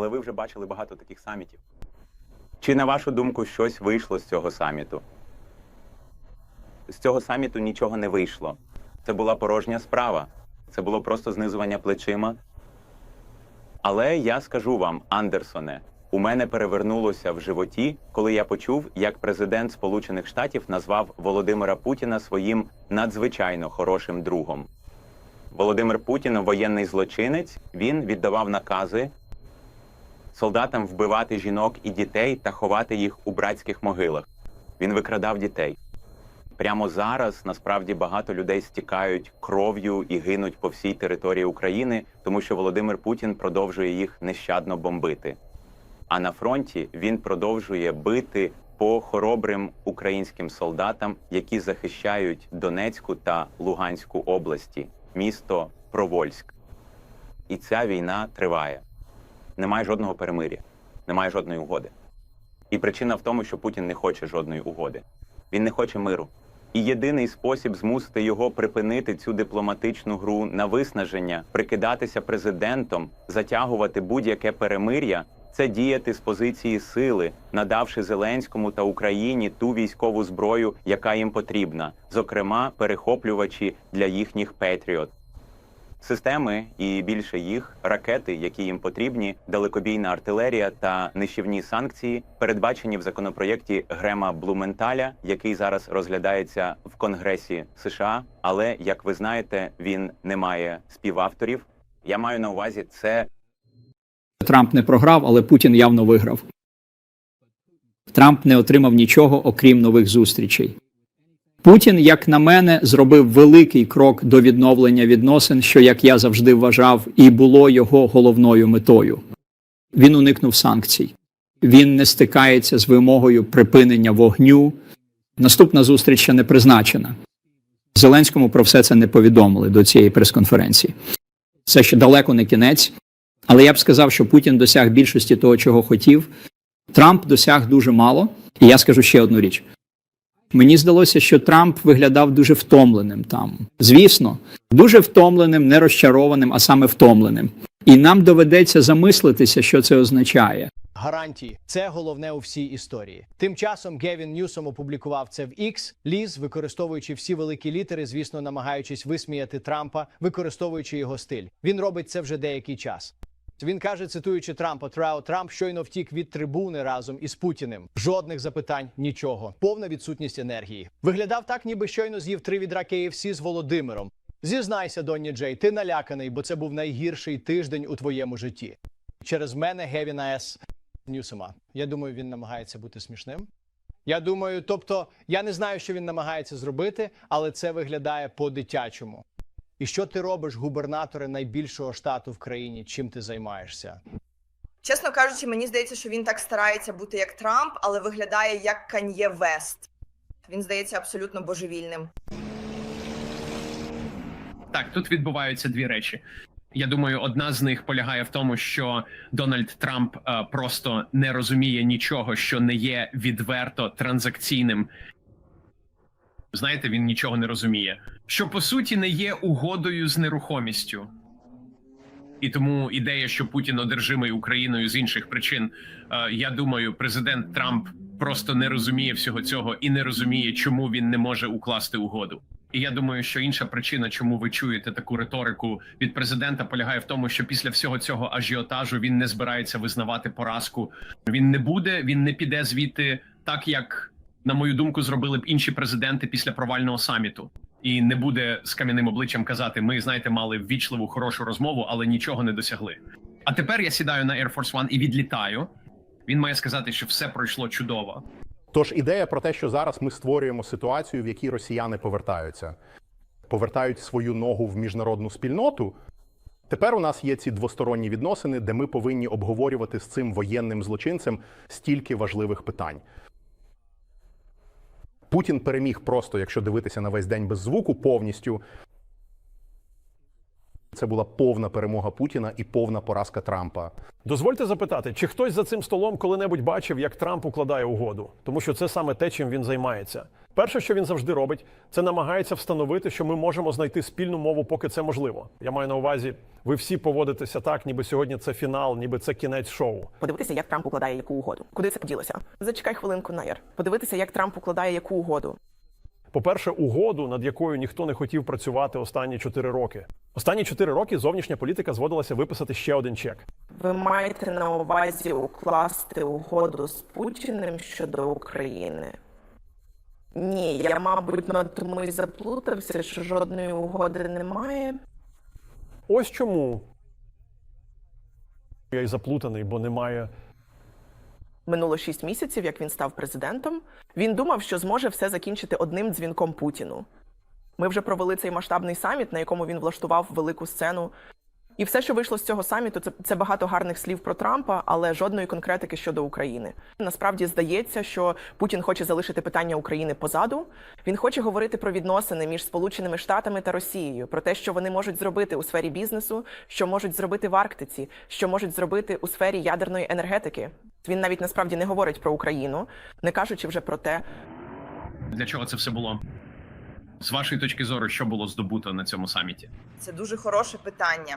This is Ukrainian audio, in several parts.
Але ви вже бачили багато таких самітів. Чи, на вашу думку, щось вийшло з цього саміту? З цього саміту нічого не вийшло. Це була порожня справа. Це було просто знизування плечима. Але я скажу вам, Андерсоне, у мене перевернулося в животі, коли я почув, як президент Сполучених Штатів назвав Володимира Путіна своїм надзвичайно хорошим другом. Володимир Путін воєнний злочинець. Він віддавав накази солдатам вбивати жінок і дітей та ховати їх у братських могилах. Він викрадав дітей. Прямо зараз насправді багато людей стікають кров'ю і гинуть по всій території України, тому що Володимир Путін продовжує їх нещадно бомбити. А на фронті він продовжує бити по хоробрим українським солдатам, які захищають Донецьку та Луганську області, місто Провольськ. І ця війна триває. Немає жодного перемиря, немає жодної угоди. І причина в тому, що Путін не хоче жодної угоди. Він не хоче миру. І єдиний спосіб змусити його припинити цю дипломатичну гру на виснаження, прикидатися президентом, затягувати будь-яке перемир'я це діяти з позиції сили, надавши Зеленському та Україні ту військову зброю, яка їм потрібна, зокрема перехоплювачі для їхніх Петріот. Системи і більше їх ракети, які їм потрібні, далекобійна артилерія та нищівні санкції, передбачені в законопроєкті Грема Блументаля, який зараз розглядається в Конгресі США. Але як ви знаєте, він не має співавторів. Я маю на увазі це Трамп не програв, але Путін явно виграв. Трамп не отримав нічого, окрім нових зустрічей. Путін, як на мене, зробив великий крок до відновлення відносин, що, як я завжди вважав, і було його головною метою. Він уникнув санкцій. Він не стикається з вимогою припинення вогню. Наступна зустріч ще не призначена. Зеленському про все це не повідомили до цієї прес-конференції. Це ще далеко не кінець. Але я б сказав, що Путін досяг більшості того, чого хотів. Трамп досяг дуже мало. І я скажу ще одну річ. Мені здалося, що Трамп виглядав дуже втомленим там. Звісно, дуже втомленим, не розчарованим, а саме втомленим. І нам доведеться замислитися, що це означає. гарантії. Це головне у всій історії. Тим часом Гевін Ньюсом опублікував це в X, ліз, використовуючи всі великі літери, звісно, намагаючись висміяти Трампа, використовуючи його стиль. Він робить це вже деякий час. Він каже, цитуючи Трампа, Трау Трамп щойно втік від трибуни разом із Путіним. Жодних запитань, нічого, повна відсутність енергії. Виглядав так, ніби щойно з'їв три відра KFC з Володимиром. Зізнайся, Донні Джей, ти наляканий, бо це був найгірший тиждень у твоєму житті. Через мене Гевіна С. Ньюсома. Я думаю, він намагається бути смішним. Я думаю, тобто, я не знаю, що він намагається зробити, але це виглядає по-дитячому. І що ти робиш, губернаторе найбільшого штату в країні? Чим ти займаєшся? Чесно кажучи, мені здається, що він так старається бути як Трамп, але виглядає як Кан'є Вест. Він здається абсолютно божевільним. Так, тут відбуваються дві речі. Я думаю, одна з них полягає в тому, що Дональд Трамп е, просто не розуміє нічого, що не є відверто транзакційним. Знаєте, він нічого не розуміє, що по суті не є угодою з нерухомістю. І тому ідея, що Путін одержимий Україною з інших причин, е, я думаю, президент Трамп просто не розуміє всього цього і не розуміє, чому він не може укласти угоду. І я думаю, що інша причина, чому ви чуєте таку риторику від президента, полягає в тому, що після всього цього ажіотажу він не збирається визнавати поразку. Він не буде, він не піде звідти, так як, на мою думку, зробили б інші президенти після провального саміту. І не буде з кам'яним обличчям казати: ми, знаєте, мали ввічливу хорошу розмову, але нічого не досягли. А тепер я сідаю на Air Force One і відлітаю. Він має сказати, що все пройшло чудово. Тож ідея про те, що зараз ми створюємо ситуацію, в якій росіяни повертаються, повертають свою ногу в міжнародну спільноту. Тепер у нас є ці двосторонні відносини, де ми повинні обговорювати з цим воєнним злочинцем стільки важливих питань. Путін переміг просто, якщо дивитися на весь день без звуку, повністю. Це була повна перемога Путіна і повна поразка Трампа. Дозвольте запитати, чи хтось за цим столом коли-небудь бачив, як Трамп укладає угоду, тому що це саме те, чим він займається. Перше, що він завжди робить, це намагається встановити, що ми можемо знайти спільну мову, поки це можливо. Я маю на увазі, ви всі поводитеся так, ніби сьогодні це фінал, ніби це кінець шоу. Подивитися, як Трамп укладає яку угоду. Куди це поділося? Зачекай хвилинку, Найер. Подивитися, як Трамп укладає яку угоду. По-перше, угоду, над якою ніхто не хотів працювати останні чотири роки. Останні чотири роки зовнішня політика зводилася виписати ще один чек. Ви маєте на увазі укласти угоду з Путіним щодо України? Ні, я, мабуть, на тому і заплутався, що жодної угоди немає. Ось чому я й заплутаний, бо немає Минуло шість місяців, як він став президентом. Він думав, що зможе все закінчити одним дзвінком Путіну. Ми вже провели цей масштабний саміт, на якому він влаштував велику сцену. І все, що вийшло з цього саміту, це, це багато гарних слів про Трампа, але жодної конкретики щодо України. Насправді здається, що Путін хоче залишити питання України позаду. Він хоче говорити про відносини між Сполученими Штатами та Росією, про те, що вони можуть зробити у сфері бізнесу, що можуть зробити в Арктиці, що можуть зробити у сфері ядерної енергетики. Він навіть насправді не говорить про Україну, не кажучи вже про те, Для чого це все було? З вашої точки зору, що було здобуто на цьому саміті? Це дуже хороше питання.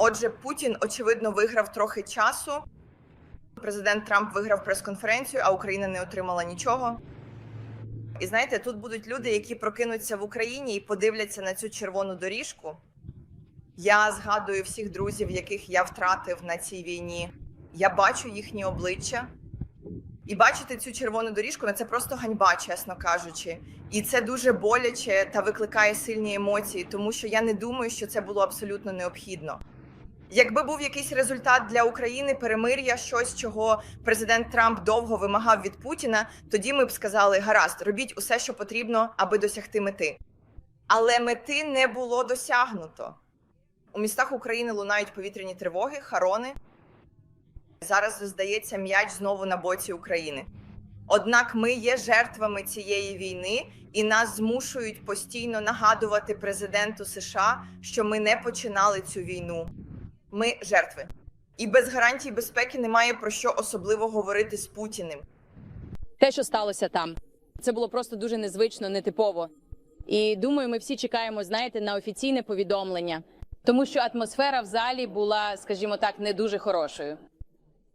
Отже, Путін очевидно виграв трохи часу. Президент Трамп виграв прес-конференцію, а Україна не отримала нічого. І знаєте, тут будуть люди, які прокинуться в Україні і подивляться на цю червону доріжку. Я згадую всіх друзів, яких я втратив на цій війні. Я бачу їхні обличчя. І бачити цю червону доріжку ну, це просто ганьба, чесно кажучи. І це дуже боляче та викликає сильні емоції, тому що я не думаю, що це було абсолютно необхідно. Якби був якийсь результат для України, перемир'я, щось, чого президент Трамп довго вимагав від Путіна, тоді ми б сказали: гаразд, робіть усе, що потрібно, аби досягти мети. Але мети не було досягнуто. У містах України лунають повітряні тривоги, харони. Зараз здається м'яч знову на боці України. Однак ми є жертвами цієї війни, і нас змушують постійно нагадувати президенту США, що ми не починали цю війну. Ми жертви. І без гарантій безпеки немає про що особливо говорити з Путіним. те, що сталося там. Це було просто дуже незвично, нетипово. І думаю, ми всі чекаємо, знаєте, на офіційне повідомлення, тому що атмосфера в залі була, скажімо так, не дуже хорошою.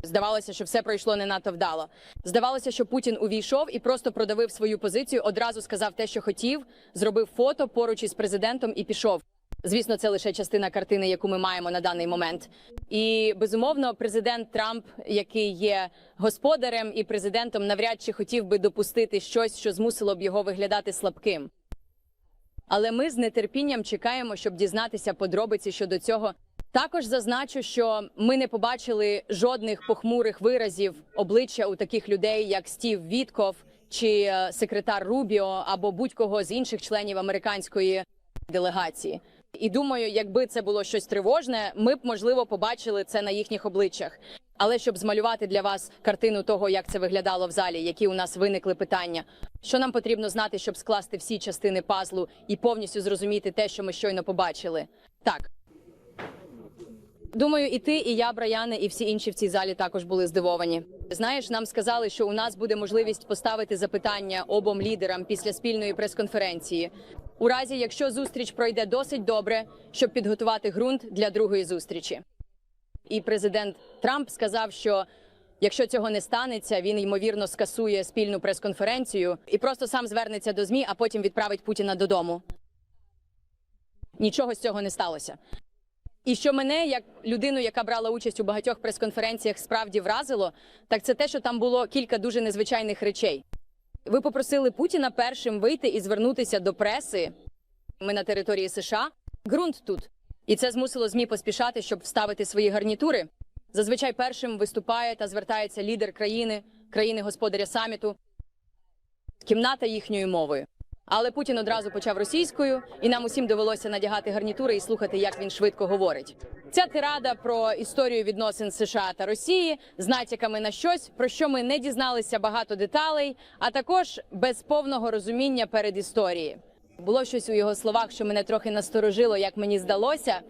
Здавалося, що все пройшло не надто вдало. Здавалося, що Путін увійшов і просто продавив свою позицію, одразу сказав те, що хотів, зробив фото поруч із президентом і пішов. Звісно, це лише частина картини, яку ми маємо на даний момент. І безумовно, президент Трамп, який є господарем і президентом, навряд чи хотів би допустити щось, що змусило б його виглядати слабким. Але ми з нетерпінням чекаємо, щоб дізнатися подробиці щодо цього. Також зазначу, що ми не побачили жодних похмурих виразів обличчя у таких людей, як Стів Вітков чи е, секретар Рубіо або будь-кого з інших членів американської делегації. І думаю, якби це було щось тривожне, ми б можливо побачили це на їхніх обличчях. Але щоб змалювати для вас картину того, як це виглядало в залі, які у нас виникли питання, що нам потрібно знати, щоб скласти всі частини пазлу і повністю зрозуміти те, що ми щойно побачили. Так. Думаю, і ти, і я, Браяне, і всі інші в цій залі також були здивовані. Знаєш, нам сказали, що у нас буде можливість поставити запитання обом лідерам після спільної прес-конференції. У разі, якщо зустріч пройде досить добре, щоб підготувати ґрунт для другої зустрічі. І президент Трамп сказав, що якщо цього не станеться, він ймовірно скасує спільну прес-конференцію і просто сам звернеться до змі, а потім відправить Путіна додому. Нічого з цього не сталося. І що мене, як людину, яка брала участь у багатьох прес-конференціях, справді вразило, так це те, що там було кілька дуже незвичайних речей. Ви попросили Путіна першим вийти і звернутися до преси. Ми на території США. Ґрунт тут. І це змусило ЗМІ поспішати, щоб вставити свої гарнітури. Зазвичай першим виступає та звертається лідер країни, країни господаря саміту, кімната їхньою мовою. Але Путін одразу почав російською, і нам усім довелося надягати гарнітури і слухати, як він швидко говорить. Ця тирада про історію відносин США та Росії з натяками на щось, про що ми не дізналися багато деталей, а також без повного розуміння перед історії. Було щось у його словах, що мене трохи насторожило, як мені здалося.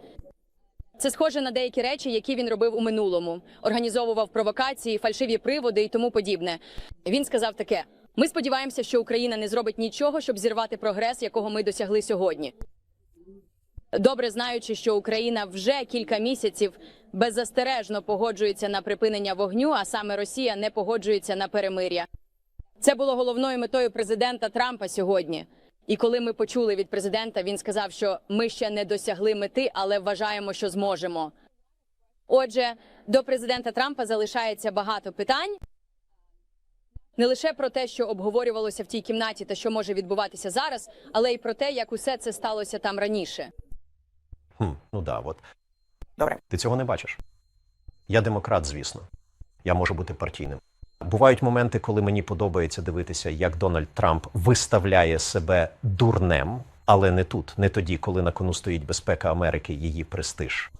Це схоже на деякі речі, які він робив у минулому, організовував провокації, фальшиві приводи і тому подібне. Він сказав таке: ми сподіваємося, що Україна не зробить нічого, щоб зірвати прогрес, якого ми досягли сьогодні. Добре знаючи, що Україна вже кілька місяців беззастережно погоджується на припинення вогню, а саме Росія не погоджується на перемир'я. Це було головною метою президента Трампа сьогодні. І коли ми почули від президента, він сказав, що ми ще не досягли мети, але вважаємо, що зможемо. Отже, до президента Трампа залишається багато питань. Не лише про те, що обговорювалося в тій кімнаті та що може відбуватися зараз, але й про те, як усе це сталося там раніше. Хм, ну да, от. Добре. Ти цього не бачиш. Я демократ, звісно. Я можу бути партійним. Бувають моменти, коли мені подобається дивитися, як Дональд Трамп виставляє себе дурнем, але не тут, не тоді, коли на кону стоїть безпека Америки, її престиж.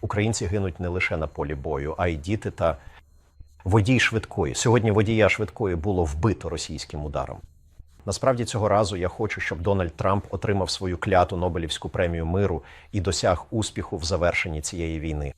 Українці гинуть не лише на полі бою, а й діти та водій швидкої. Сьогодні водія швидкої було вбито російським ударом. Насправді цього разу я хочу, щоб Дональд Трамп отримав свою кляту Нобелівську премію миру і досяг успіху в завершенні цієї війни.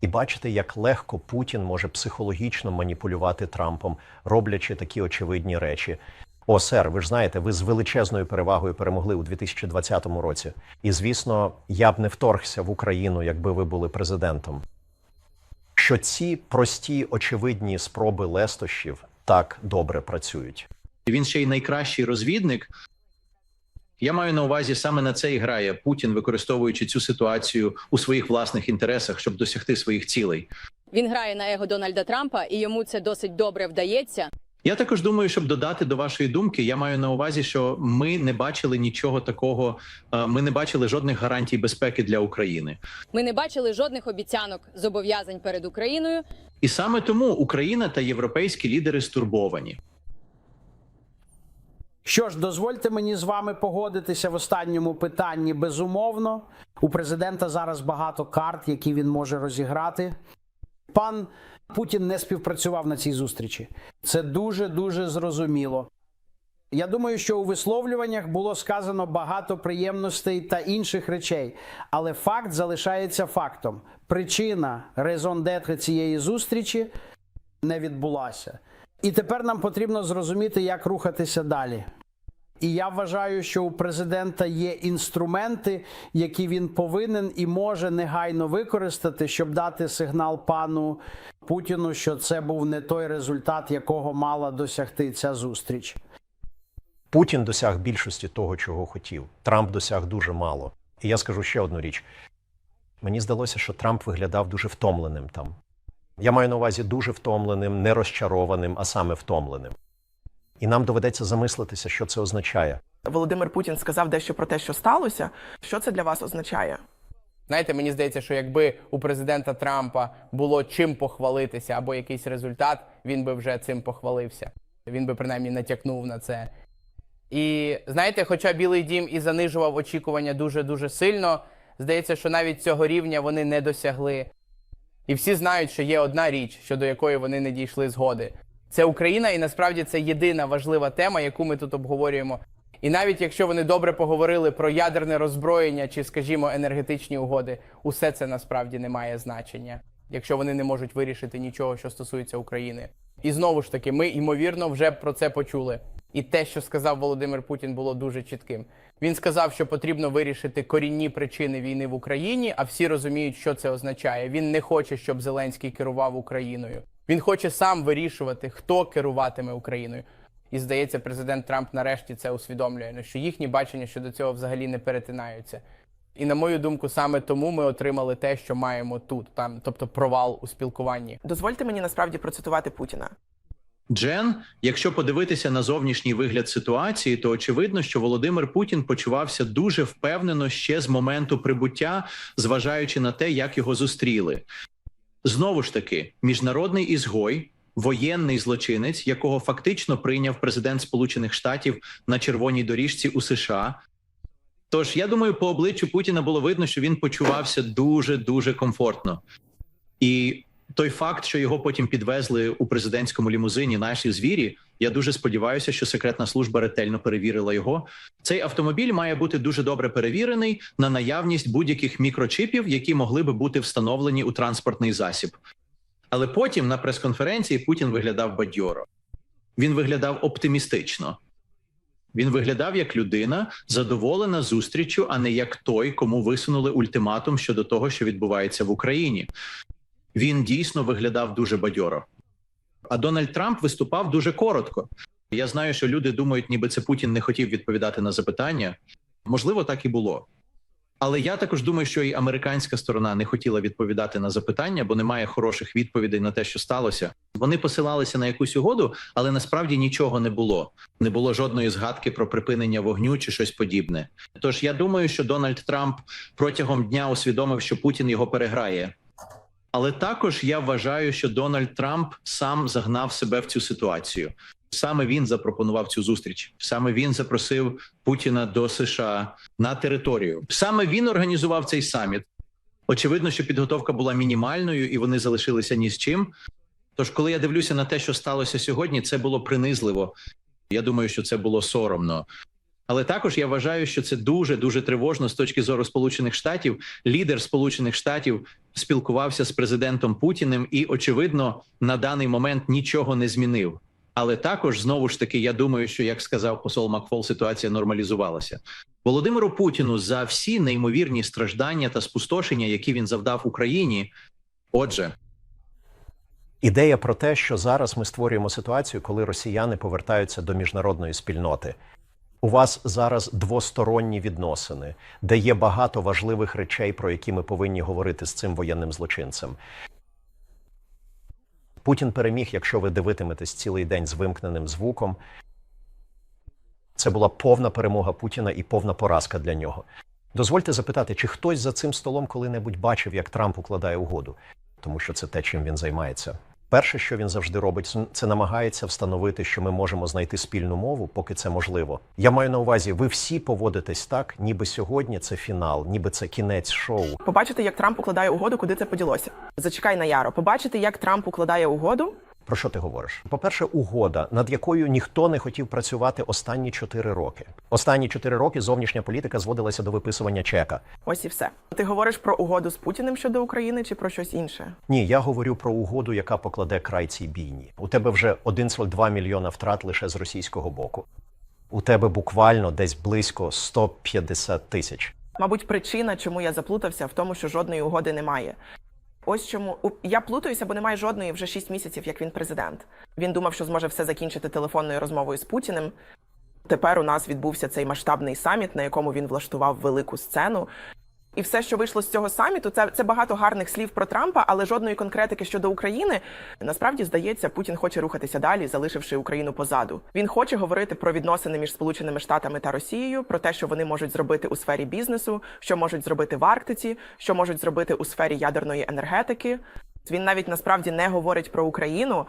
І бачите, як легко Путін може психологічно маніпулювати Трампом, роблячи такі очевидні речі. О, сер, ви ж знаєте, ви з величезною перевагою перемогли у 2020 році. І звісно, я б не вторгся в Україну, якби ви були президентом. Що ці прості очевидні спроби лестощів так добре працюють. Він ще й найкращий розвідник. Я маю на увазі саме на це і грає Путін, використовуючи цю ситуацію у своїх власних інтересах, щоб досягти своїх цілей. Він грає на его Дональда Трампа, і йому це досить добре вдається. Я також думаю, щоб додати до вашої думки, я маю на увазі, що ми не бачили нічого такого, е, ми не бачили жодних гарантій безпеки для України. Ми не бачили жодних обіцянок зобов'язань перед Україною. І саме тому Україна та європейські лідери стурбовані. Що ж, дозвольте мені з вами погодитися в останньому питанні. Безумовно, у президента зараз багато карт, які він може розіграти. Пан Путін не співпрацював на цій зустрічі. Це дуже дуже зрозуміло. Я думаю, що у висловлюваннях було сказано багато приємностей та інших речей, але факт залишається фактом. Причина резон детри цієї зустрічі не відбулася. І тепер нам потрібно зрозуміти, як рухатися далі. І я вважаю, що у президента є інструменти, які він повинен і може негайно використати, щоб дати сигнал пану Путіну, що це був не той результат, якого мала досягти ця зустріч. Путін досяг більшості того, чого хотів. Трамп досяг дуже мало. І я скажу ще одну річ: мені здалося, що Трамп виглядав дуже втомленим там. Я маю на увазі дуже втомленим, не розчарованим, а саме втомленим. І нам доведеться замислитися, що це означає. Володимир Путін сказав дещо про те, що сталося. Що це для вас означає? Знаєте, мені здається, що якби у президента Трампа було чим похвалитися або якийсь результат, він би вже цим похвалився. Він би принаймні натякнув на це. І знаєте, хоча Білий Дім і занижував очікування дуже дуже сильно, здається, що навіть цього рівня вони не досягли. І всі знають, що є одна річ, щодо якої вони не дійшли згоди. Це Україна, і насправді це єдина важлива тема, яку ми тут обговорюємо. І навіть якщо вони добре поговорили про ядерне роззброєння чи, скажімо, енергетичні угоди, усе це насправді не має значення, якщо вони не можуть вирішити нічого, що стосується України. І знову ж таки, ми ймовірно вже про це почули. І те, що сказав Володимир Путін, було дуже чітким. Він сказав, що потрібно вирішити корінні причини війни в Україні, а всі розуміють, що це означає. Він не хоче, щоб Зеленський керував Україною. Він хоче сам вирішувати, хто керуватиме Україною. І здається, президент Трамп нарешті це усвідомлює, ну, що їхні бачення щодо цього взагалі не перетинаються. І на мою думку, саме тому ми отримали те, що маємо тут, там, тобто провал у спілкуванні. Дозвольте мені насправді процитувати Путіна. Джен, якщо подивитися на зовнішній вигляд ситуації, то очевидно, що Володимир Путін почувався дуже впевнено ще з моменту прибуття, зважаючи на те, як його зустріли. Знову ж таки, міжнародний ізгой, воєнний злочинець, якого фактично прийняв президент Сполучених Штатів на червоній доріжці у США. Тож я думаю, по обличчю Путіна було видно, що він почувався дуже дуже комфортно. І той факт, що його потім підвезли у президентському лімузині наші звірі. Я дуже сподіваюся, що секретна служба ретельно перевірила його. Цей автомобіль має бути дуже добре перевірений на наявність будь-яких мікрочипів, які могли би бути встановлені у транспортний засіб. Але потім на прес-конференції Путін виглядав бадьоро. Він виглядав оптимістично. Він виглядав як людина, задоволена зустрічю, а не як той, кому висунули ультиматум щодо того, що відбувається в Україні. Він дійсно виглядав дуже бадьоро. А Дональд Трамп виступав дуже коротко. Я знаю, що люди думають, ніби це Путін не хотів відповідати на запитання. Можливо, так і було. Але я також думаю, що і американська сторона не хотіла відповідати на запитання, бо немає хороших відповідей на те, що сталося. Вони посилалися на якусь угоду, але насправді нічого не було. Не було жодної згадки про припинення вогню чи щось подібне. Тож я думаю, що Дональд Трамп протягом дня усвідомив, що Путін його переграє. Але також я вважаю, що Дональд Трамп сам загнав себе в цю ситуацію. Саме він запропонував цю зустріч. Саме він запросив Путіна до США на територію. Саме він організував цей саміт. Очевидно, що підготовка була мінімальною, і вони залишилися ні з чим. Тож, коли я дивлюся на те, що сталося сьогодні, це було принизливо. Я думаю, що це було соромно. Але також я вважаю, що це дуже дуже тривожно з точки зору Сполучених Штатів. Лідер Сполучених Штатів спілкувався з президентом Путіним, і очевидно, на даний момент нічого не змінив. Але також знову ж таки, я думаю, що як сказав посол Макфол, ситуація нормалізувалася. Володимиру Путіну за всі неймовірні страждання та спустошення, які він завдав Україні. Отже, Ідея про те, що зараз ми створюємо ситуацію, коли росіяни повертаються до міжнародної спільноти. У вас зараз двосторонні відносини, де є багато важливих речей, про які ми повинні говорити з цим воєнним злочинцем. Путін переміг, якщо ви дивитиметесь цілий день з вимкненим звуком. Це була повна перемога Путіна і повна поразка для нього. Дозвольте запитати, чи хтось за цим столом коли-небудь бачив, як Трамп укладає угоду, тому що це те, чим він займається. Перше, що він завжди робить, це намагається встановити, що ми можемо знайти спільну мову, поки це можливо. Я маю на увазі, ви всі поводитесь так, ніби сьогодні це фінал, ніби це кінець шоу. Побачити, як Трамп укладає угоду, куди це поділося. Зачекай на Яро. Побачити, як Трамп укладає угоду. Про що ти говориш? По-перше, угода, над якою ніхто не хотів працювати останні чотири роки. Останні чотири роки зовнішня політика зводилася до виписування чека. Ось і все. Ти говориш про угоду з Путіним щодо України чи про щось інше? Ні, я говорю про угоду, яка покладе край цій бійні. У тебе вже 1,2 мільйона втрат лише з російського боку. У тебе буквально десь близько 150 тисяч. Мабуть, причина, чому я заплутався, в тому, що жодної угоди немає. Ось чому я плутаюся, бо немає жодної вже 6 місяців, як він президент. Він думав, що зможе все закінчити телефонною розмовою з Путіним. Тепер у нас відбувся цей масштабний саміт, на якому він влаштував велику сцену. І все, що вийшло з цього саміту, це, це багато гарних слів про Трампа, але жодної конкретики щодо України. Насправді здається, Путін хоче рухатися далі, залишивши Україну позаду. Він хоче говорити про відносини між Сполученими Штатами та Росією, про те, що вони можуть зробити у сфері бізнесу, що можуть зробити в Арктиці, що можуть зробити у сфері ядерної енергетики. Він навіть насправді не говорить про Україну.